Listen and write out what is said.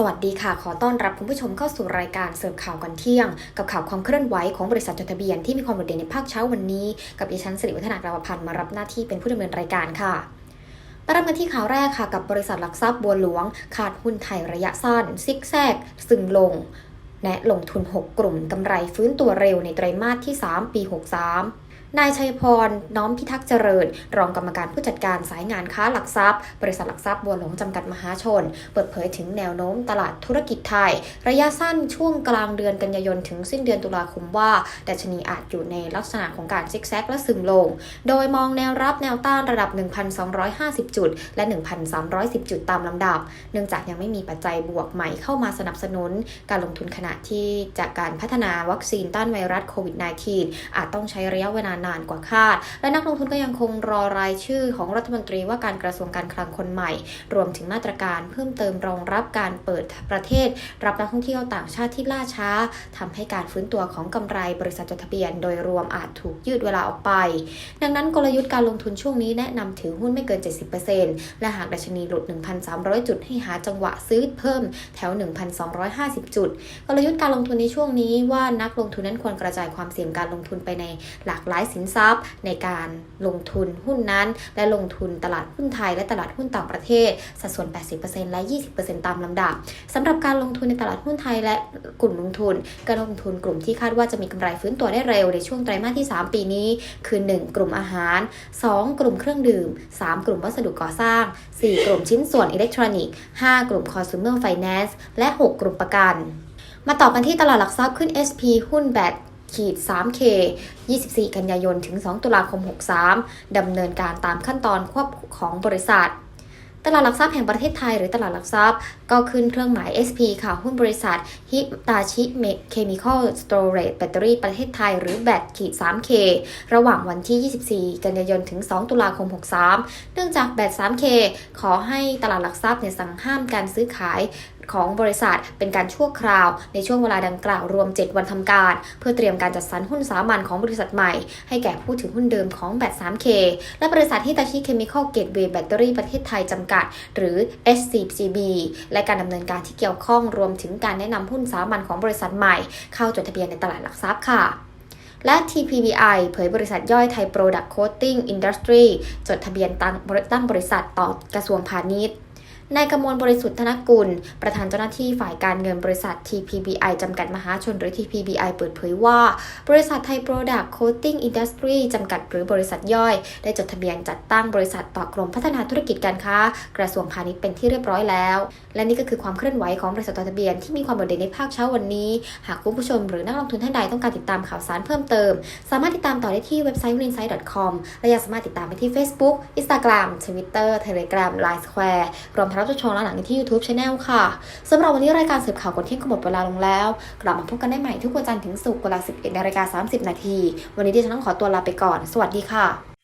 สวัสดีค่ะ ขอต้อนรับคุณผู้ชมเข้าสู่รายการเสิร์ฟข่าวกันเที่ยง กับข่าวความเคลื่อนไหวของบริษัทจดทะเบียนที่มีความโดดเด่นในภาคเช้าวันนี้ กับดิฉันสิริวัฒนากราวพันธ์มารับหน้าที่เป็นผู้ดำเนินรายการค่ะเริ่มกันที่ข่าวแรกค่ะ กับบริษัทหลักทรัพย์บัวหลวง ขาดหุ้นไทยระยะสั้น ซิกแซก ซึงลง แนะลงทุน 6 กลุ่มกำไรฟื้นตัวเร็วในไตรมาสที่ 3 ปี 63 นายชัยพร น้อมพิทักษ์เจริญ รองกรรมการผู้จัดการสายงานค้าหลักทรัพย์ บริษัทหลักทรัพย์บัวหลวงจำกัดมหาชน เปิดเผยถึงแนวโน้มตลาดธุรกิจไทย ระยะสั้นช่วงกลางเดือนกันยายนถึงสิ้นเดือนตุลาคมว่าดัชนีอาจอยู่ในลักษณะของการซิกแซกและซึมลง โดยมองแนวรับแนวต้านระดับ 1,250 จุด และ 1,310 จุดตามลำดับ เนื่องจากยังไม่มีปัจจัยบวกใหม่เข้ามาสนับสนุน การลงทุนขณะที่จากการพัฒนาวัคซีนต้านไวรัสโควิด -19 อาจต้องใช้ระยะเวลานานกว่าคาด และนักลงทุนก็ยังคงรอรายชื่อของรัฐมนตรีว่าการกระทรวงการคลังคนใหม่ รวมถึงมาตรการเพิ่มเติมรองรับการเปิดประเทศ รับนักท่องเที่ยวต่างชาติที่ล่าช้าทำให้การฟื้นตัวของกำไรบริษัทจดทะเบียน โดยรวมอาจถูกยืดเวลาออกไป ดังนั้นกลยุทธ์การลงทุนช่วงนี้แนะนำถือหุ้นไม่เกิน 70%และหากดัชนีหลุด 1,300 จุดให้หาจังหวะซื้อเพิ่มแถว 1,250 จุด กลยุทธ์การลงทุนในช่วงนี้ว่านักลงทุนนั้นควรกระจายความเสี่ยงการลงทุนไปในหลากหลายสินทรัพย์ ในการลงทุนหุ้นนั้น และลงทุนตลาดหุ้นไทยและตลาดหุ้นต่างประเทศ สัดส่วน 80%และ 20%ตามลำดับสำหรับการลงทุนในตลาดหุ้นไทยและกลุ่มลงทุนการลงทุนกลุ่มที่คาดว่าจะมีกำไรฟื้นตัวได้เร็วในช่วงไตรมาสที่ 3 ปีนี้ คือ 1 กลุ่มอาหาร 2 กลุ่มเครื่องดื่ม 3 กลุ่มวัสดุก่อสร้าง 4 กลุ่มชิ้นส่วนอิเล็กทรอนิกส์ 5 กลุ่ม consumer finance และ 6 กลุ่มประกันมาต่อกันที่ตลาดหลักทรัพย์ขึ้น SP หุ้นแบต ขีด 3K 24 กันยายน ถึง 2 ตุลาคม 63 ดำเนินการตามขั้นตอนควบของบริษัท ตลาดหลักทรัพย์แห่งประเทศไทยหรือตลาดหลักทรัพย์ ก็ขึ้นเครื่องหมาย SP ค่ะ หุ้นบริษัทฮิตาชิเคมีคอลสโตรเรจแบตเตอรี่ประเทศไทยหรือแบตขีด 3K ระหว่างวันที่ 24 กันยายน ถึง 2 ตุลาคม 63 เนื่องจากแบต 3K ขอให้ตลาดหลักทรัพย์เนี่ยสั่งห้ามการซื้อขาย ของบริษัทเป็นการชั่วคราว ในช่วงเวลาดังกล่าวรวม 7 วันทำการ เพื่อเตรียมการจัดสรรหุ้นสามัญของบริษัทใหม่ ให้แก่ผู้ถือหุ้นเดิมของแบต 3K และบริษัทฮิตาชิเคมีคอลเกตเวย์แบตเตอรี่ประเทศไทยจำกัด หรือ SCGB และการดำเนินการที่เกี่ยวข้องรวมถึงการแนะนำหุ้นสามัญของบริษัทใหม่ เข้าจดทะเบียนในตลาดหลักทรัพย์ค่ะและ TPBI เผยบริษัทย่อยไทย Product Coating Industry จดทะเบียนตั้งบริษัทต่อกระทรวงพาณิชย์ นายกมลบริสุทธิ์ธนกุล ประธานเจ้าหน้าที่ฝ่ายการเงินบริษัท TPBI จำกัดมหาชนหรือ TPBI เปิดเผยว่า บริษัทไทย Product Coating Industry จำกัดหรือบริษัทย่อย ได้จดทะเบียนจัดตั้งบริษัทต่อกรมพัฒนาธุรกิจการค้า กระทรวงพาณิชย์เป็นที่เรียบร้อยแล้ว และนี่ก็คือความเคลื่อนไหวของบริษัทต่อทะเบียนที่มีความโดดเด่นในภาคเช้าวันนี้ หากคุณผู้ชมหรือนักลงทุนท่านใดต้องการติดตามข่าวสารเพิ่มเติม สามารถติดตามต่อได้ที่เว็บไซต์ w i n s i t e c o m และยังสามารถติดตามไปที่ Facebook Instagram Twitter Telegram Line Square รวมทั้งรับชมย้อนหลังที่ YouTube Channel ค่ะสำหรับวันนี้รายการสืบข่าวกดเที่ยงก็หมดเวลาลงแล้ว กลับมาพบกันได้ใหม่ทุกวันจันทร์ถึงศุกร์เวลา 11นาฬิกา30 นาที วันนี้ดิฉันต้องขอตัวลาไปก่อน สวัสดีค่ะ